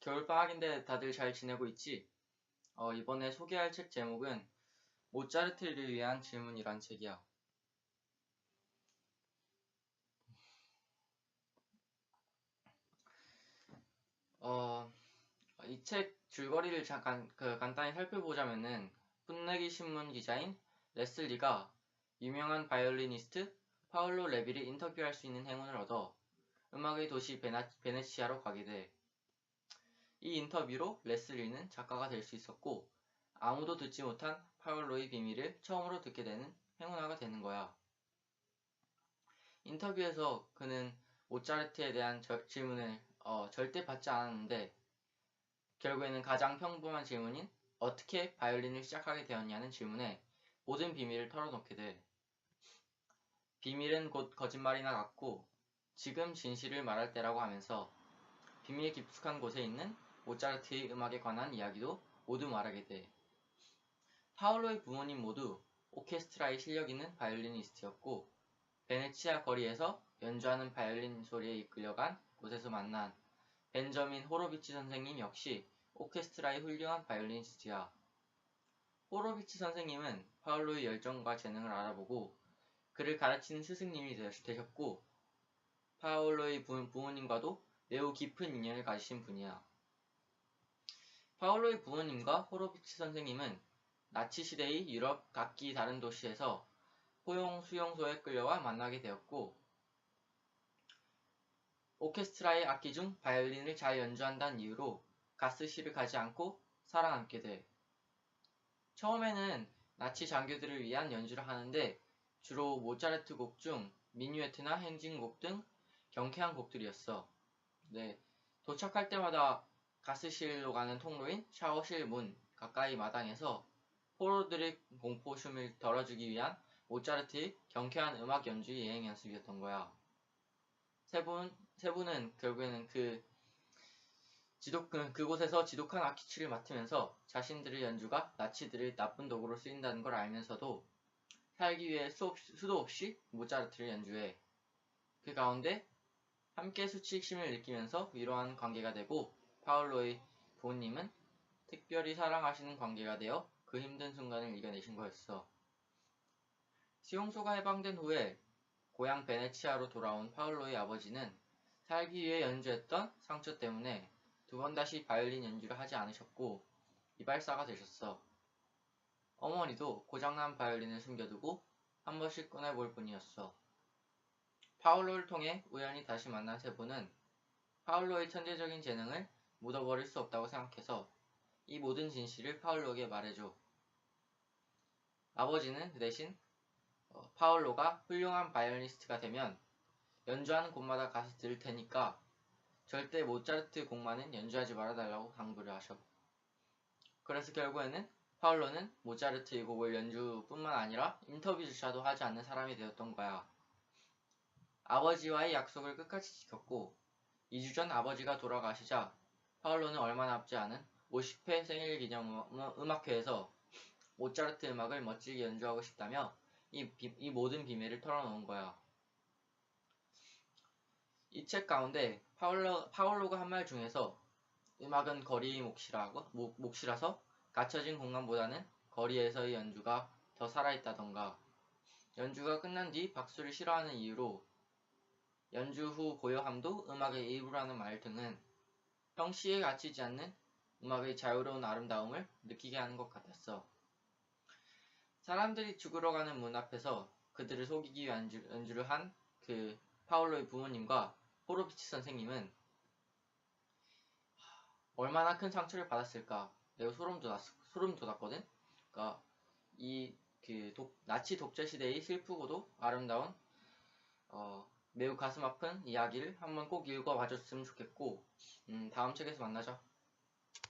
겨울방학인데 다들 잘 지내고 있지? 어, 이번에 소개할 책 제목은 모차르트를 위한 질문이란 책이야. 어, 이 책 줄거리를 잠깐 그 간단히 살펴보자면은 풋내기 신문 기자인 레슬리가 유명한 바이올리니스트 파울로 레비를 인터뷰할 수 있는 행운을 얻어 음악의 도시 베나, 베네치아로 가게 돼. 이 인터뷰로 레슬리는 작가가 될 수 있었고 아무도 듣지 못한 파울로의 비밀을 처음으로 듣게 되는 행운아가 되는 거야. 인터뷰에서 그는 모차르트에 대한 저, 질문을 어, 절대 받지 않았는데 결국에는 가장 평범한 질문인 어떻게 바이올린을 시작하게 되었냐는 질문에 모든 비밀을 털어놓게 돼. 비밀은 곧 거짓말이나 같고 지금 진실을 말할 때라고 하면서 비밀 깊숙한 곳에 있는 모차르트의 음악에 관한 이야기도 모두 말하게 돼. 파울로의 부모님 모두 오케스트라의 실력 있는 바이올리니스트였고 베네치아 거리에서 연주하는 바이올린 소리에 이끌려간 곳에서 만난 벤저민 호로비치 선생님 역시 오케스트라의 훌륭한 바이올리니스트야. 호로비치 선생님은 파울로의 열정과 재능을 알아보고 그를 가르치는 스승님이 되셨고 파울로의 부모님과도 매우 깊은 인연을 가지신 분이야. 파울로의 부모님과 호로비치 선생님은 나치 시대의 유럽 각기 다른 도시에서 포용 수용소에 끌려와 만나게 되었고 오케스트라의 악기 중 바이올린을 잘 연주한다는 이유로 가스실을 가지 않고 살아남게 돼. 처음에는 나치 장교들을 위한 연주를 하는데 주로 모차르트 곡 중 미뉴에트나 행진곡 등 경쾌한 곡들이었어. 네, 도착할 때마다 가스실로 가는 통로인 샤워실 문 가까이 마당에서 포로들의 공포심을 덜어주기 위한 모차르트의 경쾌한 음악 연주 예행 연습이었던 거야. 세 분, 세 분은 결국에는 그 지독, 그, 그곳에서 지독한 악기치를 맡으면서 자신들의 연주가 나치들의 나쁜 도구로 쓰인다는 걸 알면서도 살기 위해 수없, 수도 없이 모차르트를 연주해. 그 가운데 함께 수치심을 느끼면서 위로하는 관계가 되고 파울로의 부모님은 특별히 사랑하시는 관계가 되어 그 힘든 순간을 이겨내신 거였어. 수용소가 해방된 후에 고향 베네치아로 돌아온 파울로의 아버지는 살기 위해 연주했던 상처 때문에 두 번 다시 바이올린 연주를 하지 않으셨고 이발사가 되셨어. 어머니도 고장난 바이올린을 숨겨두고 한 번씩 꺼내볼 뿐이었어. 파울로를 통해 우연히 다시 만난 세 분은 파울로의 천재적인 재능을 묻어버릴 수 없다고 생각해서 이 모든 진실을 파울로에게 말해줘. 아버지는 그 대신 어, 파울로가 훌륭한 바이올리스트가 되면 연주하는 곳마다 가서 들을 테니까 절대 모차르트 곡만은 연주하지 말아달라고 당부를 하셔. 그래서 결국에는 파울로는 모차르트의 곡을 연주뿐만 아니라 인터뷰조차도 하지 않는 사람이 되었던 거야. 아버지와의 약속을 끝까지 지켰고 2주 전 아버지가 돌아가시자 파울로는 얼마 남지 않은 50회 생일 기념 음악회에서 모차르트 음악을 멋지게 연주하고 싶다며 이, 비, 이 모든 비밀을 털어놓은 거야. 이 책 가운데 파울로, 파울로가 한 말 중에서 음악은 거리의 몫이라고, 몫, 몫이라서 갇혀진 공간보다는 거리에서의 연주가 더 살아있다던가 연주가 끝난 뒤 박수를 싫어하는 이유로 연주 후 고요함도 음악의 일부라는 말 등은 형시에 갇히지 않는 음악의 자유로운 아름다움을 느끼게 하는 것 같았어. 사람들이 죽으러 가는 문 앞에서 그들을 속이기 위한 연주, 연주 를 한 그 파울로의 부모님과 호로비치 선생님은 얼마나 큰 상처를 받았을까 매우 소름 돋았, 소름 돋았거든. 그러니까 이그 나치 독재 시대의 슬프고도 아름다운 어, 매우 가슴 아픈 이야기를 한번 꼭 읽어봐 줬으면 좋겠고 음, 다음 책에서 만나자.